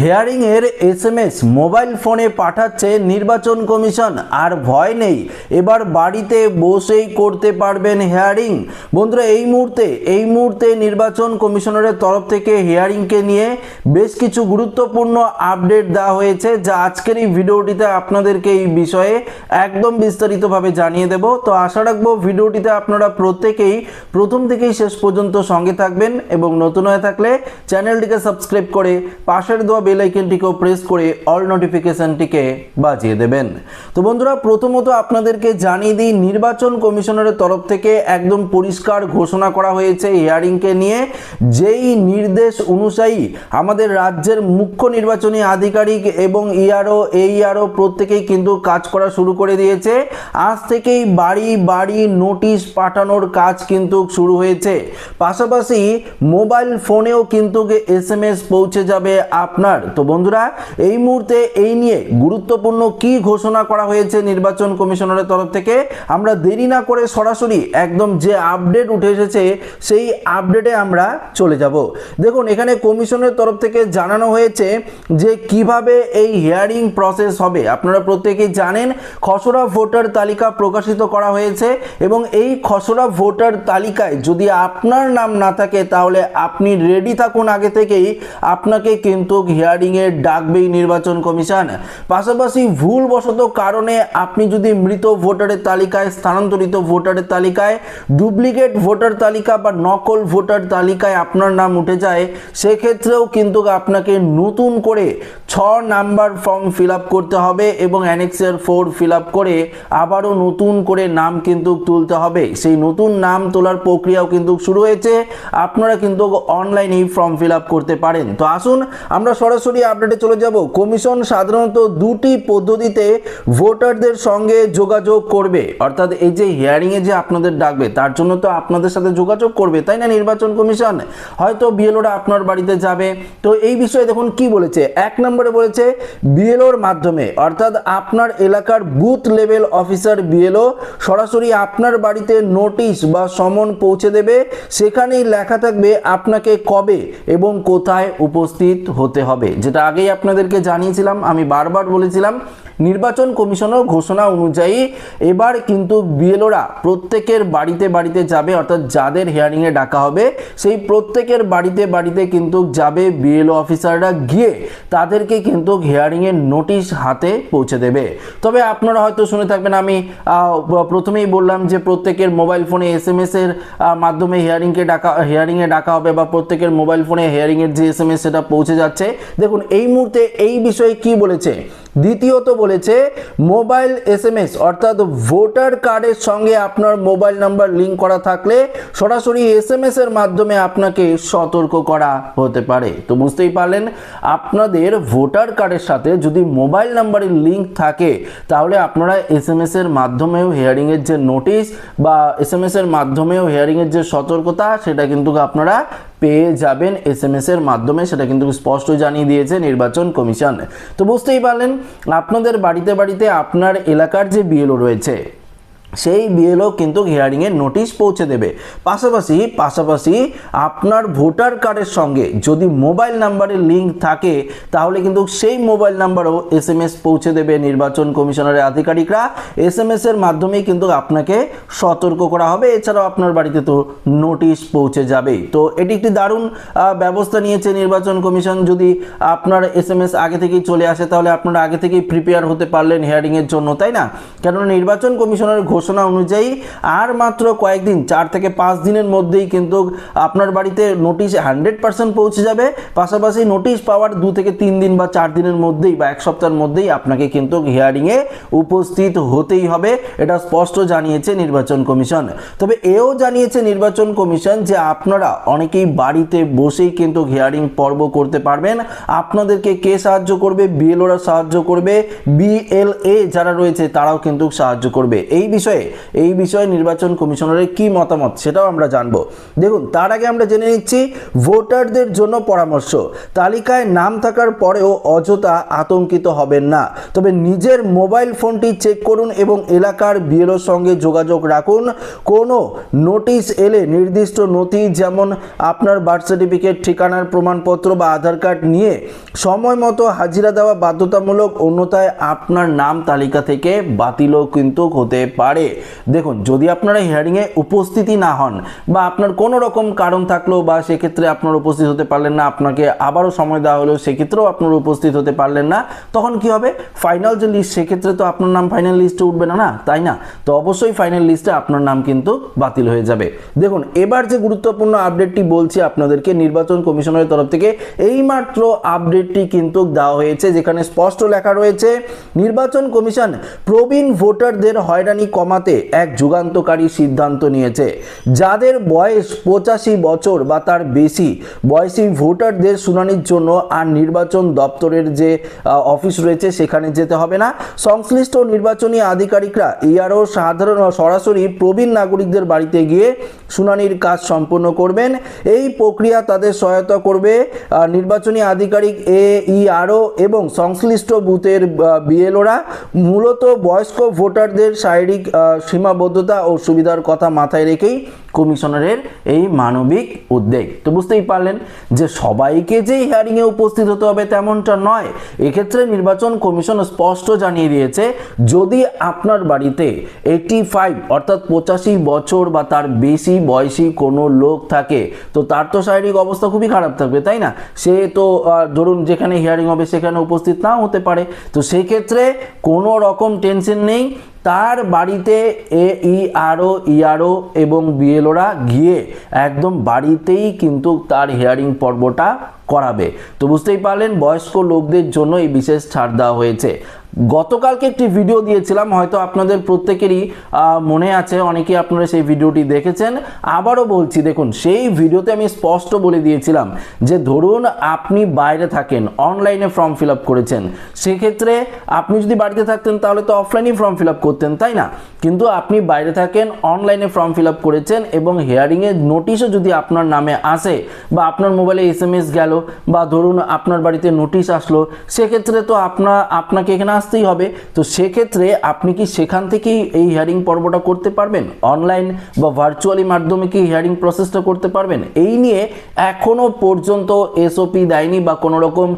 হেয়ারিংয়ের S M S mobile ফোনে পাঠাচ্ছে নির্বাচন কমিশন, আর ভয় নেই। এবার বাড়িতে বসেই করতে পারবেন হেয়ারিং। বন্ধুরা, এই মুহূর্তে এই মুহূর্তে নির্বাচন কমিশনারের তরফ থেকে হেয়ারিংকে নিয়ে বেশ কিছু গুরুত্বপূর্ণ আপডেট দেওয়া হয়েছে, যা আজকের এই ভিডিওটিতে আপনাদেরকে এই বিষয়ে একদম বিস্তারিতভাবে জানিয়ে দেব। তো আশা রাখব ভিডিওটিতে আপনারা প্রত্যেকেই প্রথম থেকেই শেষ পর্যন্ত সঙ্গে থাকবেন এবং নতুন হয়ে থাকলে চ্যানেলটিকে সাবস্ক্রাইব করে পাশের দেওয়া বেল আইকনটিকেও প্রেস করে অল নোটিফিকেশনটিকে বাজিয়ে দেবেন। তো বন্ধুরা, প্রথমত আপনাদেরকে জানিয়ে দিই, নির্বাচন কমিশনারের তরফ থেকে একদম পরিষ্কার ঘোষণা করা হয়েছে হিয়ারিংকে নিয়ে। যেই নির্দেশ অনুযায়ী আমাদের রাজ্যের মুখ্য নির্বাচনী আধিকারিক এবং ইআরও এইআরও প্রত্যেকেই কিন্তু কাজ করা শুরু করে দিয়েছে। আজ থেকেই বাড়ি বাড়ি নোটিশ পাঠানোর কাজ কিন্তু শুরু হয়েছে। পাশাপাশি মোবাইল ফোনেও কিন্তু এস পৌঁছে যাবে আপনার তো বন্ধুরা, এই মুহূর্তে এই নিয়ে গুরুত্বপূর্ণ কি ঘোষণা করা হয়েছে নির্বাচন কমিশনারের তরফ থেকে, আমরা দেরি না করে সরাসরি একদম যে আপডেট উঠে এসেছে, সেই আপডেটে আমরা চলে যাব। দেখুন, এখানে কমিশনের তরফ থেকে জানানো হয়েছে যে কীভাবে এই হিয়ারিং প্রসেস হবে। আপনারা প্রত্যেকেই জানেন, খসড়া ভোটার তালিকা প্রকাশিত করা হয়েছে এবং এই খসড়া ভোটার তালিকায় যদি আপনার নাম না থাকে, তাহলে আপনি রেডি থাকুন আগে থেকেই। আপনাকে কিন্তু হিয়ারিংয়ে ডাকবেই নির্বাচন কমিশন। পাশাপাশি ভুলবশত কারণে আপনি যদি মৃত ভোটারের তালিকায়, স্থানান্তরিত ভোটারের তালিকায়, ডুপ্লিকেট ভোটার তালিকা বা নকল ভোটার তালিকায় আপনার নাম উঠে যায়, সেক্ষেত্রেও কিন্তু আপনাকে নতুন করে ছ নাম্বার ফর্ম ফিল করতে হবে এবং অ্যানেক্সের ফোর ফিল করে আবারও নতুন করে নাম কিন্তু তুলতে হবে। সেই নতুন নাম তোলার প্রক্রিয়াও কিন্তু শুরু হয়েছে। আপনারা কিন্তু অনলাইনেই ফর্ম ফিল করতে পারেন। তো আসুন, আমরা সরাসরি আপডেটে চলে যাব। কমিশন সাধারণত দুটি পদ্ধতিতে ভোটারদের সঙ্গে যোগাযোগ করবে। অর্থাৎ এই যে হিয়ারিংয়ে যে আপনাদের ডাকবে, তার জন্য তো আপনাদের সাথে যোগাযোগ করবে, তাই না নির্বাচন কমিশন? হয়তো বিএলওরা আপনার বাড়িতে যাবে। তো এই বিষয়ে দেখুন কি বলেছে। এক নম্বরে বলেছে, বিএলওর মাধ্যমে, অর্থাৎ আপনার এলাকার বুথ লেভেল অফিসার বিএলও সরাসরি আপনার বাড়িতে নোটিশ বা সমন পৌঁছে দেবে। সেখানেই লেখা থাকবে আপনাকে কবে এবং কোথায় উপস্থিত হতে হবে। যেটা আগেই আপনাদেরকে জানিয়েছিলাম আমি বারবার বলেছিলাম নির্বাচন কমিশনের ঘোষণা অনুযায়ী এবার কিন্তু বিএলওরা প্রত্যেকের বাড়িতে বাড়িতে যাবে অর্থাৎ যাদের হিয়ারিংয়ে ডাকা হবে সেই প্রত্যেকের বাড়িতে বাড়িতে কিন্তু যাবে বিএলও অফিসাররা গিয়ে তাদেরকে কিন্তু হিয়ারিংয়ের নোটিশ হাতে পৌঁছে দেবে। তবে আপনারা হয়তো শুনে থাকবেন আমি প্রথমেই বললাম যে প্রত্যেকের মোবাইল ফোনে এস এম এস এর আহ, মাধ্যমে হিয়ারিংকে ডাকা হিয়ারিংয়ে ডাকা হবে বা প্রত্যেকের মোবাইল ফোনে হিয়ারিংয়ের যে এস এম এস সেটা পৌঁছে যাচ্ছে দেখুন এই মুহূর্তে এই বিষয়ে কি বলেছে? দ্বিতীয়ত বলেছে, মোবাইল এসএমএস অর্থাৎ ভোটার কার্ডের সঙ্গে আপনার মোবাইল নাম্বার লিঙ্ক করা থাকলে সরাসরি এসএমএস এর মাধ্যমে আপনাকে সতর্ক করা হতে পারে। তো বুঝতেই পারলেন, আপনাদের ভোটার কার্ডের সাথে যদি মোবাইল নাম্বারের লিঙ্ক থাকে, তাহলে আপনারা এস এসএমএস এর মাধ্যমেও হিয়ারিংয়ের যে নোটিশ বা এসএমএস এর মাধ্যমেও হিয়ারিংয়ের যে সতর্কতা, সেটা কিন্তু আপনারা পেয়ে যাবেন। এস এম এর মাধ্যমে সেটা কিন্তু স্পষ্ট জানিয়ে দিয়েছে নির্বাচন কমিশন। তো বুঝতেই পারলেন আপনাদের বাড়িতে বাড়িতে আপনার এলাকার যে বিএলও রয়েছে সেই বিএলও কিন্তু হিয়ারিংয়ের নোটিশ পৌঁছে দেবে। পাশাপাশি পাশাপাশি আপনার ভোটার কার্ডের সঙ্গে যদি মোবাইল নাম্বারের লিঙ্ক থাকে, তাহলে কিন্তু সেই মোবাইল নাম্বারও এস এম এস পৌঁছে দেবে নির্বাচন কমিশনারের আধিকারিকরা। এস এম এস এর মাধ্যমেই কিন্তু আপনাকে সতর্ক করা হবে। এছাড়াও আপনার বাড়িতে তো নোটিশ পৌঁছে যাবেই। তো এটি একটি দারুণ ব্যবস্থা নিয়েছে নির্বাচন কমিশন। যদি আপনার এস এম এস আগে থেকেই চলে আসে, তাহলে আপনারা আগে থেকেই প্রিপেয়ার হতে পারলেন হিয়ারিংয়ের জন্য, তাই না? কেননা নির্বাচন কমিশনের ঘোষণা অনুযায়ী আর মাত্র কয়েকদিন, চার থেকে পাঁচ দিনের মধ্যেই কিন্তু আপনার বাড়িতে নোটিশ হান্ড্রেড পার্সেন্ট পৌঁছে যাবে। পাশাপাশি নোটিশ পাওয়ার দু থেকে তিন দিন বা চার দিনের মধ্যেই বা এক সপ্তাহের মধ্যেই আপনাকে কিন্তু হিয়ারিংয়ে উপস্থিত হতেই হবে। এটা স্পষ্ট জানিয়েছে নির্বাচন কমিশন। তবে এও জানিয়েছে নির্বাচন কমিশন যে আপনারা অনেকেই বাড়িতে বসেই কিন্তু হিয়ারিং পর্ব করতে পারবেন। আপনাদেরকে কে সাহায্য করবে? বিএলওরা সাহায্য করবে। বিএলএ যারা রয়েছে তারাও কিন্তু সাহায্য করবে। এই বিষয়ে বিষয়ে, এই বিষয়ে নির্বাচন কমিশনারের কি মতামত সেটাও আমরা জানব। দেখুন, তার আগে আমরা জেনে নিচ্ছি, ভোটারদের জন্য পরামর্শ। তালিকায় নাম থাকার পরেও অযথা আতঙ্কিত হবেন না। তবে নিজের মোবাইল ফোনটি চেক করুন এবং এলাকার বিএলওর সঙ্গে যোগাযোগ রাখুন। কোনো নোটিশ এলে নির্দিষ্ট নথি, যেমন আপনার বার্থ সার্টিফিকেট, ঠিকানার প্রমাণপত্র বা আধার কার্ড নিয়ে সময় মতো হাজিরা দেওয়া বাধ্যতামূলক, অন্যথায় আপনার নাম তালিকা থেকে বাতিলও কিন্তু হতে পারে। দেখুন, যদি আপনারা হিয়ারিংয়ে উপস্থিতি না হন বা আপনার কোনো রকম কারণ থাকল বা সেক্ষেত্রে আপনার উপস্থিত হতে পারলেন না, আপনাকে আবারও সময় দেওয়া হলো, সেক্ষেত্রেও আপনার উপস্থিত হতে পারলেন না, তখন কি হবে? ফাইনাল যে লিস্ট সেক্ষেত্রে তো আপনার নাম ফাইনাল লিস্টে উঠবে না না? তাই না? তো অবশ্যই ফাইনাল লিস্টে আপনার নাম কিন্তু বাতিল হয়ে যাবে। দেখুন, এবার যে গুরুত্বপূর্ণ আপডেটটি বলছি আপনাদেরকে, নির্বাচন কমিশনের তরফ থেকে, এইমাত্র আপডেটটি কিন্তু দেওয়া হয়েছে, যেখানে স্পষ্ট লেখা রয়েছে, নির্বাচন কমিশন প্রবীণ ভোটারদের হয়রানি কমাতে এক যুগান্তকারী সিদ্ধান্ত নিয়েছে। যাদের বয়স পঁচাশি বছর বা তার বেশি, বয়সী ভোটারদের শুনানির জন্য আর নির্বাচন দপ্তরের যে অফিস রয়েছে সেখানে যেতে হবে না। সংশ্লিষ্ট নির্বাচনী আধিকারিকরা ইয়ারও সাধারণ সরাসরি প্রবীণ নাগরিকদের বাড়িতে গিয়ে শুনানির কাজ সম্পন্ন করবেন। এই প্রক্রিয়া তাদের সহায়তা করবে। নির্বাচনী আধিকারিক এ ইআরও এবং সংশ্লিষ্ট বুথের বিএলওরা মূলত বয়স্ক ভোটারদের শারীরিক সীমাবদ্ধতা ও সুবিধার কথা মাথায় রেখেই কমিশনারের এই মানবিক উদ্যোগ তো বুঝতেই পারলেন যে সবাইকে যে হিয়ারিংয়ে উপস্থিত হতে হবে তেমনটা নয়। এক্ষেত্রে নির্বাচন কমিশন স্পষ্ট জানিয়ে দিয়েছে, যদি আপনার বাড়িতে এইটি ফাইভ অর্থাৎ পঁচাশি বছর বা তার বেশি বয়সী কোনো লোক থাকে, তো তার তো শারীরিক অবস্থা খুবই খারাপ থাকবে, তাই না? সে তো ধরুন যেখানে হিয়ারিং হবে সেখানে উপস্থিত নাও হতে পারে। তো সেই ক্ষেত্রে কোনো রকম টেনশন নেই। তার বাড়িতে এ, ই আরও ইআরও এবং বিএলওরা গিয়ে একদম বাড়িতেই কিন্তু তার হিয়ারিং পর্বটা করাবে। তো বুঝতেই পারলেন, বয়স্ক লোকদের জন্য এই বিশেষ ছাড় দেওয়া হয়েছে। গতকালকে একটি ভিডিও দিয়েছিলাম, হয়তো আপনাদের প্রত্যেকেরই মনে আছে, অনেকেই আপনারা সেই ভিডিওটি দেখেছেন। আবারও বলছি, দেখুন, সেই ভিডিওতে আমি স্পষ্ট বলে দিয়েছিলাম যে ধরুন আপনি বাইরে থাকেন, অনলাইনে ফর্ম ফিল আপ করেছেন, সেক্ষেত্রে আপনি যদি বাড়িতে থাকতেন, তাহলে তো অফলাইনেই ফর্ম ফিল আপ করতেন, তাই না? কিন্তু আপনি বাইরে থাকেন, অনলাইনে ফর্ম ফিল আপ করেছেন এবং হিয়ারিংয়ের নোটিশও যদি আপনার নামে আসে বা আপনার মোবাইলে এস এম এস গেল বা ধরুন আপনার বাড়িতে নোটিশ আসলো, সেক্ষেত্রে তো আপনার আপনাকে এখানে আসতেই হবে। তো সেক্ষেত্রে আপনি কি সেখান থেকেই এই হিয়ারিং পর্বটা করতে পারবেন? অনলাইন বা ভার্চুয়ালি মাধ্যমে কি হিয়ারিং প্রসেসটা করতে পারবেন? এই নিয়ে এখনও পর্যন্ত এসওপি দেয়নি বা কোনো রকম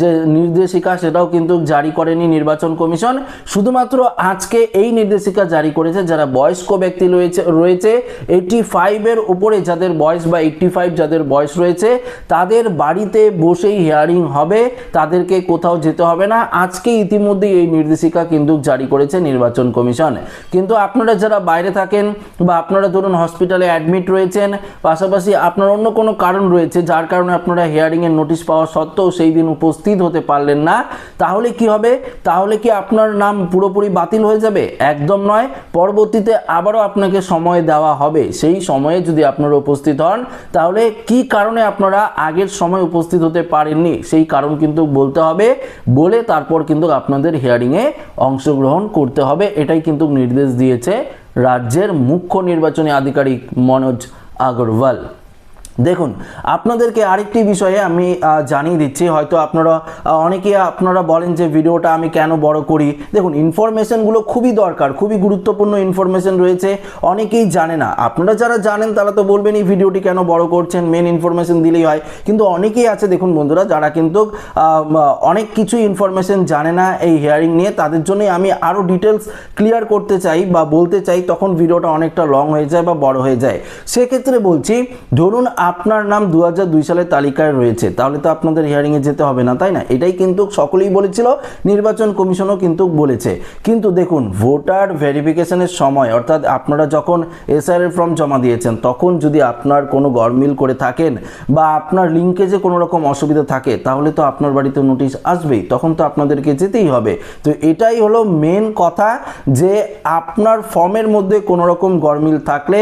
যে নির্দেশিকা সেটাও কিন্তু জারি করেনি নির্বাচন কমিশন। শুধুমাত্র আজকে এই নির্দেশিকা জারি করেছে যারা বয়স্ক ব্যক্তি রয়েছে রয়েছে এইটি ফাইভের উপরে যাদের বয়স বা এইটটি ফাইভ যাদের বয়স রয়েছে, তাদের বাড়িতে বসেই হিয়ারিং হবে। তাদেরকে কোথাও যেতে হবে না। আজকে ইতিমধ্যে এই নির্দেশিকা কিন্তু জারি করেছে নির্বাচন কমিশন। কিন্তু আপনারা যারা বাইরে থাকেন বা আপনারা ধরুন হসপিটালে অ্যাডমিট রয়েছেন, পাশাপাশি আপনার অন্য কোনো কারণ রয়েছে যার কারণে আপনারা হিয়ারিংয়ের নোটিশ পাওয়া সত্ত্বেও সেই দিন উপস্থিত হতে পারলেন না, তাহলে কি হবে? তাহলে কি আপনার নাম পুরোপুরি বাতিল হয়ে যাবে? একদম নয়। পরবর্তীতে আবারও আপনাকে সময় দেওয়া হবে। সেই সময়ে যদি আপনারা উপস্থিত হন, তাহলে কি কারণে আপনারা আগের সময় উপস্থিত হতে পারেননি? সেই কারণ কিন্তু বলতে হবে। বলে তারপর কিন্তু আপনাদের হিয়ারিংয়ে অংশগ্রহণ করতে হবে। এটাই কিন্তু নির্দেশ দিয়েছে রাজ্যের মুখ্য নির্বাচনী আধিকারিক মনোজ আগরওয়াল। দেখুন, আপনাদেরকে আরেকটি বিষয়ে আমি জানিয়ে দিচ্ছি। হয়তো আপনারা অনেকে আপনারা বলেন যে ভিডিওটা আমি কেন বড় করি। দেখুন ইনফরমেশনগুলো খুবই দরকার, খুবই গুরুত্বপূর্ণ ইনফরমেশন রয়েছে। অনেকেই জানে না। আপনারা যারা জানেন, তারা তো বলবেন এই ভিডিওটি কেন বড় করছেন মেন ইনফরমেশন দিলেই হয়। কিন্তু অনেকেই আছে, দেখুন বন্ধুরা, যারা কিন্তু অনেক কিছু ইনফরমেশন জানে না এই হিয়ারিং নিয়ে। তাদের জন্যই আমি আরও ডিটেলস ক্লিয়ার করতে চাই বা বলতে চাই, তখন ভিডিওটা অনেকটা লং হয়ে যায় বা বড় হয়ে যায়। সেক্ষেত্রে বলছি, ধরুন আপনার নাম দু দুই সালের তালিকায় রয়েছে, তাহলে তো আপনাদের হিয়ারিংয়ে যেতে হবে না, তাই না? এটাই কিন্তু সকলেই বলেছিল, নির্বাচন কমিশনও কিন্তু বলেছে। কিন্তু দেখুন, ভোটার ভেরিফিকেশনের সময়, অর্থাৎ আপনারা যখন এসআর ফর্ম জমা দিয়েছেন, তখন যদি আপনার কোনো গরমিল করে থাকেন বা আপনার লিঙ্কেজে কোনো রকম অসুবিধা থাকে, তাহলে তো আপনার বাড়িতে নোটিশ আসবেই, তখন তো আপনাদেরকে যেতেই হবে। তো এটাই হলো মেন কথা যে আপনার ফর্মের মধ্যে কোনো রকম গরমিল থাকলে,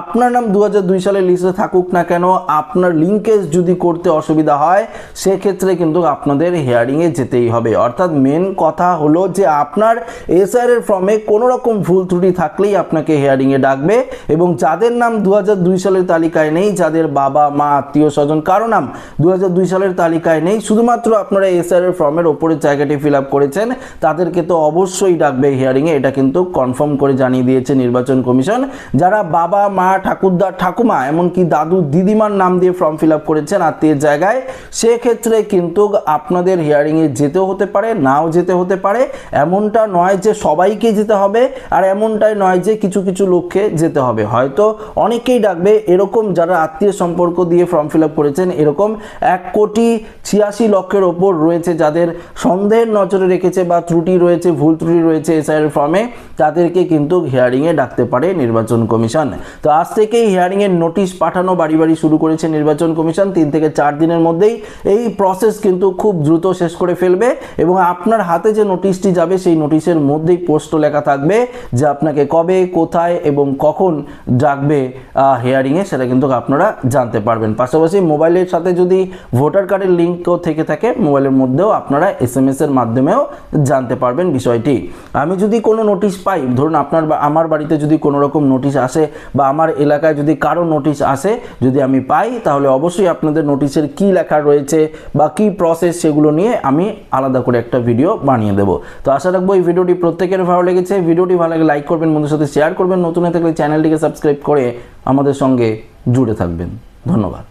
আপনার নাম দু সালের লিস্টে থাকুক না কেন কেন আপনার লিঙ্কেজ যদি করতে অসুবিধা হয়, সেক্ষেত্রে কিন্তু আপনাদের হিয়ারিংয়ে যেতেই হবে। অর্থাৎ মেন কথা হলো যে আপনার এসআর এর ফর্মে কোনো রকম ভুল ত্রুটি থাকলেই আপনাকে হিয়ারিংয়ে ডাকবে এবং যাদের নাম দু সালের তালিকায় নেই, যাদের বাবা, মা, আত্মীয়, স্বজন, কারও নাম দু সালের তালিকায় নেই, শুধুমাত্র আপনারা এসআর এর ফর্মের ওপরের জায়গাটি ফিল আপ করেছেন, তাদেরকে তো অবশ্যই ডাকবে হিয়ারিংয়ে এটা কিন্তু কনফার্ম করে জানিয়ে দিয়েছে নির্বাচন কমিশন। যারা বাবা, মা, ঠাকুরদা, ঠাকুমা, এমনকি দাদু দিদিমার নাম দিয়ে ফর্ম ফিল আপ করেছেন আত্মীয়ের জায়গায়, সেক্ষেত্রে কিন্তু আপনাদের হিয়ারিংয়ে যেতেও হতে পারে, নাও যেতে হতে পারে। এমনটা নয় যে সবাইকে যেতে হবে, আর এমনটাই নয় যে কিছু কিছু লোককে যেতে হবে। হয়তো অনেকেই ডাকবে, এরকম যারা আত্মীয় সম্পর্ক দিয়ে ফর্ম ফিল আপ করেছেন, এরকম এক কোটি ছিয়াশি লক্ষের ওপর রয়েছে যাদের সন্দেহের নজরে রেখেছে বা ত্রুটি রয়েছে, ভুল ত্রুটি রয়েছে এসআইয়ের ফর্মে তাদেরকে কিন্তু হিয়ারিংয়ে ডাকতে পারে নির্বাচন কমিশন। তো আজ থেকেই হিয়ারিংয়ের নোটিশ পাঠানো বাড়ি বাড়ি শুরু করেছে নির্বাচন কমিশন, তিন থেকে চার দিনের মধ্যেই। এই প্রসেস কিন্তু খুব দ্রুত শেষ করে ফেলবে এবং আপনার হাতে যে নোটিশটি যাবে, সেই নোটিশের মধ্যেই পোস্ট লেখা থাকবে যে আপনাকে কবে, কোথায় এবং কখন ডাকবে হিয়ারিংয়ে সেটা কিন্তু আপনারা জানতে পারবেন। পাশাপাশি মোবাইলের সাথে যদি ভোটার কার্ডের লিঙ্কও থেকে থাকে, মোবাইলের মধ্যেও আপনারা এস এম এর মাধ্যমেও জানতে পারবেন বিষয়টি। আমি যদি কোনো নোটিশ পাই, ধরুন আপনার আমার বাড়িতে যদি কোনো রকম নোটিশ আসে বা, আমার এলাকায় যদি কারও নোটিশ আসে, যদি আমি পাই, তাহলে অবশ্যই আপনাদের নোটিশের কি লেখা রয়েছে বা কি প্রসেস সেগুলো নিয়ে আমি আলাদা করে একটা ভিডিও বানিয়ে দেবো। তো আশা রাখব এই ভিডিওটি প্রত্যেকের ভালো লেগেছে। ভিডিওটি ভালো লাগে লাইক করবেন বন্ধুর সাথে শেয়ার করবেন। নতুন হয়ে থাকলে চ্যানেলটিকে সাবস্ক্রাইব করে আমাদের সঙ্গে জুড়ে থাকবেন। ধন্যবাদ।